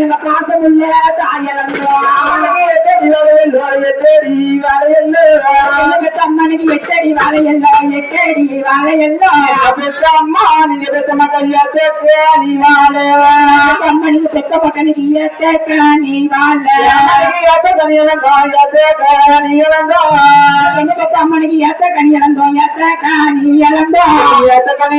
எங்க பாசமுள்ள தாயலங்கோ எங்க பெத்த அம்மனுக்கு எட்டடி வாழையல்லோ எட்டடி வாழையல்லோ நீங்க பெத்த மக்கள் நீ வாழ அம்மனுக்கு பெத்த பக்கனுக்கு ஏத்த நீ வாழ எங்க பெத்த அம்மனுக்கு ஏத்த கனி இழந்தோ ஏத்த கனி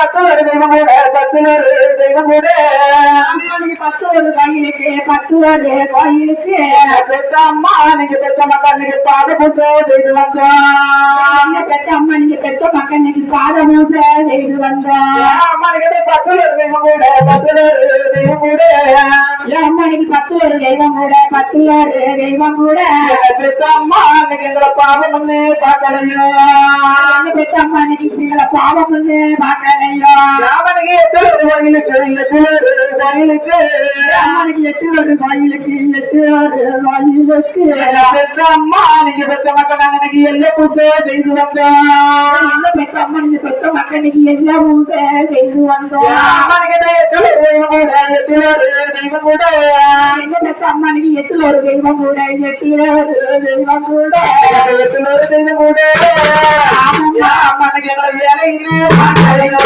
இழந்தோ அம்மனுக்கு பத்து ஒரு கோயிலுக்கு பத்து ஒரு கோயிலுக்கு எங்க பெத்த அம்மனுக்கு பெத்த மக்களுக்கு காதமும் செய்து வந்தாமனுக்கு பத்து ஒரு தெய்வம் கூட பத்து ஒரு தெய்வம் கூட அம்மனுக்கு பத்து ஒரு தெய்வம் கூட பத்து ஒரு கூட பெத்த அம்மா எங்களை பாவம் வந்து பார்க்கலையோ? பெத்த அம்மா எங்களை பாவம் வந்து பார்க்கலையோ? ராமனுக்கு எட்டு ஒரு கோயிலுக்கு எட்டு ஒரு கோயிலுக்கு. ராமனுக்கு எட்டு ஒரு கோயிலுக்கு எட்டு ஒரு கோயிலுக்கு. பெத்த அம்மா అమ్మడానికి పెద్ద మకడానికి ఎల్లకుంటే దైదు పెద్దమ్మని పెద్ద మకనికి ఎల్లకుంటే దైదు పెద్ద అమ్మనికి ఎత్తులోరు దైవం కూడా. ఎత్తులోరు దైవం కూడా. ఎత్తులోరు దైవం కూడా అమ్మకి ఎలా